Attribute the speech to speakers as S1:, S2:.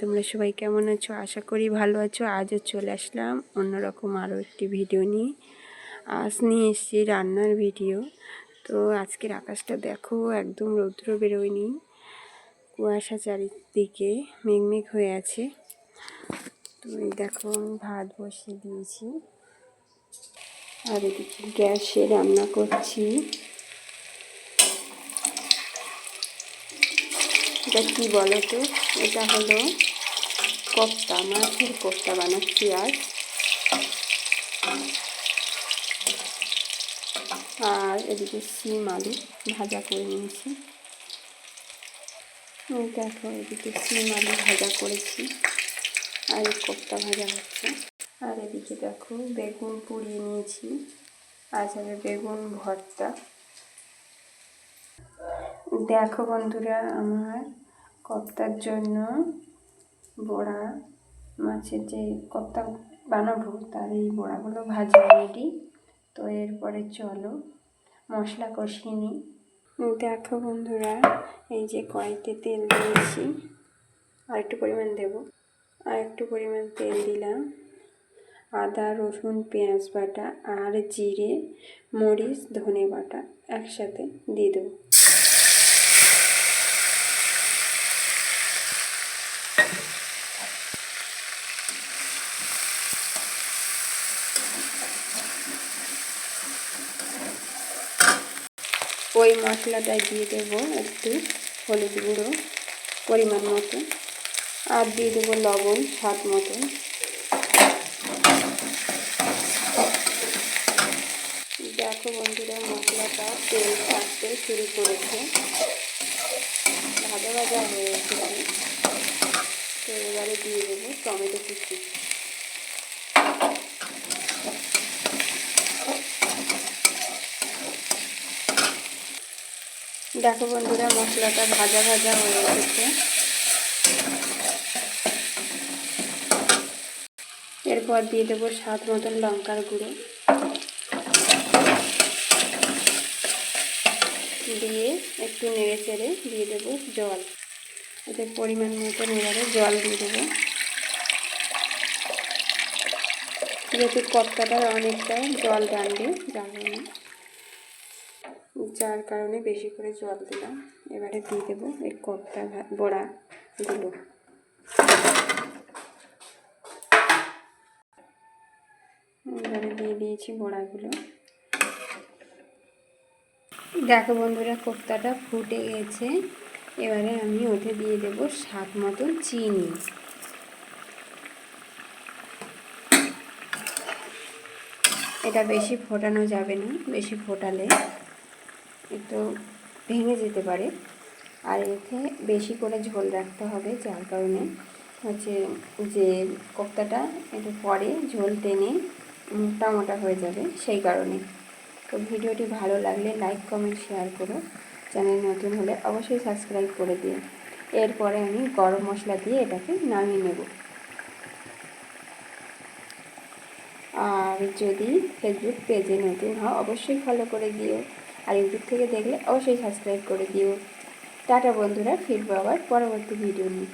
S1: তোমরা সবাই কেমন আছো? আশা করি ভালো আছো। আজও চলে আসলাম অন্যরকম আরও একটি ভিডিও নিয়ে। আজ নিয়ে এসেছি রান্নার ভিডিও। তো আজকের আকাশটা দেখো, একদম রৌদ্র বেরোয়নি। কুয়াশা চারিদিকে মেঘমেঘ হয়ে আছে। তো এই দেখো ভাত বসিয়ে দিয়েছি। আর এদিকে গ্যাসে রান্না করছি। এটা কী বলো তো? এটা হলো কোপ্তা, মাছের কোপ্তা বানাচ্ছি আজ। আর এদিকে সিম আলু ভাজা করে নিয়েছি। দেখো এদিকে সিম আলু ভাজা করেছি আর কোপ্তা ভাজা হচ্ছে। আর এদিকে দেখো বেগুন পুড়িয়ে নিয়েছি। আজ হবে বেগুন ভর্তা। দেখো বন্ধুরা, আমার কপ্তার জন্য বড়া মাছের যে কপ্তা বানাবো, তার এই বড়াগুলো ভাজা রেডি তো এরপরে চলো মশলা কষিয়ে নিই। দেখো বন্ধুরা, এই যে কড়াইতে তেল দিয়েছি। আর একটু পরিমাণ দেব। আর একটু পরিমাণ তেল দিলাম। আদা, রসুন, পেঁয়াজ বাটা আর জিরে, মরিচ, ধনে বাটা একসাথে দিয়ে দেবো। ওই মশলাটা দিয়ে দেবো একটু হলুদ গুঁড়ো পরিমাণ মতো। আর দিয়ে দেবো লবণ স্বাদ মতো। দেখো বন্ধুরা, মশলাটা তেল ছাড়তে শুরু করেছে। ভাজা ভাজা হয়ে এসেছে। তো এবারে দিয়ে দেবো টমেটো কুচি। দেখো বন্ধুরা, মশলাটা ভাজা ভাজা হয়ে গেছে। এরপর দিয়ে দেবো স্বাদ মতন লঙ্কার গুঁড়ো। দিয়ে একটু নেড়ে চেড়ে দিয়ে দেবো জল। এতে পরিমাণ মতন এবারে জল দিয়ে দেবো। যেহেতু কপ্তাটার অনেকটা জল টানবে যার কারণে যার কারণে বেশি করে জল দিলাম। এবারে দিয়ে দেবো এই কপ্তা বড়াগুলো এবারে দিয়ে দিয়েছি বড়াগুলো। দেখো বন্ধুরা, কোপ্তাটা ফুটে গেছে। এবারে আমি ওতে দিয়ে দেবো স্বাদ মতন চিনি। এটা বেশি ফোটানো যাবে না, বেশি ফোটালে। একটু ভেঙে যেতে পারে। আর এতে বেশি করে ঝোল রাখতে হবে, যার কারণে হচ্ছে যে কোপ্তাটা একটু পরে ঝোল টেনে মোটা মোটা হয়ে যাবে সেই কারণে। তো ভিডিওটি ভালো লাগলে লাইক, কমেন্ট, শেয়ার করো। চ্যানেল নতুন হলে অবশ্যই সাবস্ক্রাইব করে দিও। এরপরে আমি গরম মশলা দিয়ে এটাকে নামিয়ে নেব। আর যদি ফেসবুক পেজে নতুন হও, অবশ্যই ফলো করে দিও। আর ইউটিউব থেকে দেখলে অবশ্যই সাবস্ক্রাইব করে দিও। টাটা বন্ধুরা, ফিরবো আবার পরবর্তী ভিডিও নিয়ে।